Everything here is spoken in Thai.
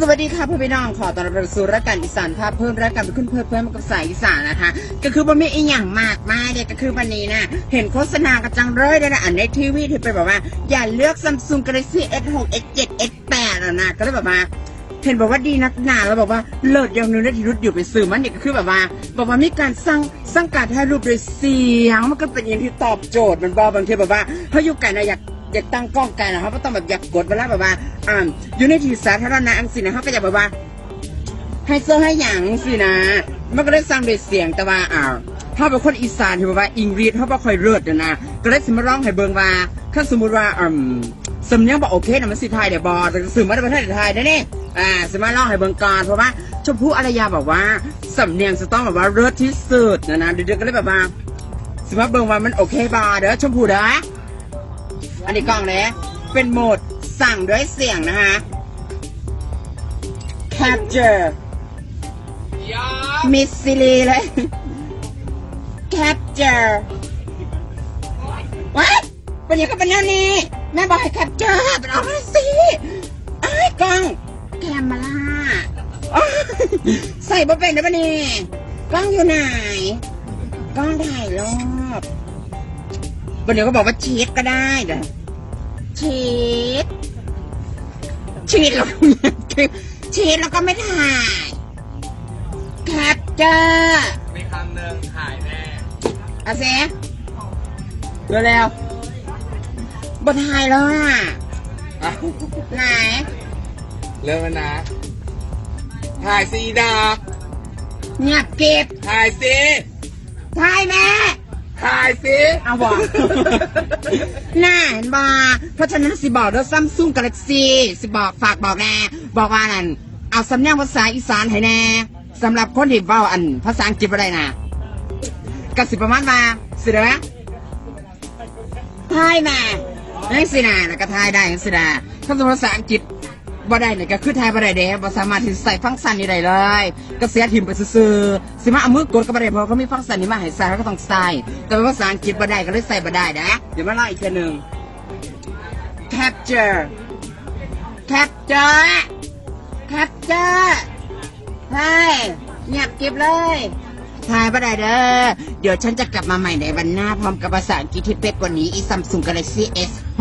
สวัสดีค่ะพ่อพี่น้องขอต้อนรับสู่รายการอีสานภาพเพิ่มรายการเป็นขึ้นเพิ่มเพิ่มกับสายอีสานนะคะ ก็คือว่ามีอีหยังมากมายเนี่ยก็คือวันนี้นะเห็นโฆษณากระจังเลยเลยนะอันในทีวีที่เป็นแบบว่า อย่าเลือก Samsung Galaxy S6 S7 S8 อะนะก็เลยแบบว่าเห็นบอกว่าดีนักหนาแล้วบอกว่าเลิศอย่างนึงได้ที่รุดอยู่เป็นสื่อมันเนี่ยก็คือแบบว่า บอกว่ามีการสร้างสร้างการถ่ายรูปโดยเสียงมันก็เป็นอย่างที่ตอบโจทย์มันบอกบางทีแบบว่าเขาอยู่กันนะอยาก อยากตั้งกล้องกันะครับก็ต้องแบบอยากกดเวลาแบบว่าอ่าอยู่ในที่สาธารณะอังสินะเขาก็จะแบบว่าให้เสื้อให้หยังสินะ มันก็เลยสร้างโดยเสียงแต่ว่าอ้าวถ้าเป็นคนอีสานที่แบบว่าอังกฤษเขาบ่ค่อยเลิศนะนะก็เลยสิมาร้องให้เบิงว่าถ้าสมมติว่าอืมสำเนียงบอกโอเคนะมันสิไทยเดี๋ยวบอแต่สื่อมาในประเทศไทยนะนี่อ่าสมาร้องให้เบิงก่อนเพราะว่าชมพู่อารยาบอกว่าสำเนียงจะต้องแบบว่าเลิศที่สุดนะนะเดี๋ยวก็เลยแบบว่าสิมาเบิงว่ามันโอเคบอเด้อชมพู่เด้อ อันนี้กล้องเลยเป็นโหมดสั่งด้วยเสียงนะคะ capture มิสซิลีเลย capture ว้ายเป็นยังก็เป็นแนวนี้ แม่บอกให้ capture เป็นเอามาสิไอ้ายกล้อง แคมมาล่าอ้าวใส่บ่เป็นนะปะนี่กล้องอยู่ไหน กล้องถ่ายรอบ วันเดี๋ยวก็บอกว่าชีตก็ได้เด้อชีตชีตแล้วชีตแล้วก็ไม่ถ่ายแคปเจอร์มีคำหนึ่งขายแน่เอาเซเร็วเร็วๆบนไทยแล้วอะอะไหน เริ่มแล้วนะ ถ่ายซีดอกเงียบเก็บถ่ายซีไทยแม่ถ่ายซีเอาบอกน่าเห็นบ่เพราะฉะนั้นสิบอกด้วยซัมซุงกาแล็กซี่สิบอกฝากบอกแน่บอกว่านั่นเอาสำเนียงภาษาอีสานให้แน่สำหรับคนที่เว้าอันภาษาอังกฤษบ่ได้นะกสิประมาณว่าสิเด้อทายมาจังสินะแล้วก็ทายได้จังสินะถ้าเป็นภาษาอังกฤษ บ่ได้เนี่ยก็คือทายบ่ได้เด้บ่สามารถที่ใส่ฟังก์ชันนี้ได้เลยก็เสียทิมไปซื่อๆสิมาเอามือกดก็บ่ได้เพราะเขามีฟังก์ชันนี้มาให้ใส่เขาก็ต้องใส่แต่เป็นภาษาอังกฤษบ่ได้ก็เลยใส่บ่ได้นะเดี๋ยวมาเล่าอีกทีหนึ่ง capture capture capture ใช่เงียบเกริบเลยทายบ่ได้เด้อเดี๋ยวฉันจะกลับมาใหม่ในวันหน้าพร้อมกับภาษาอังกฤษที่เป๊ะกว่านี้อีซัมซุงกาแล็กซี่ S6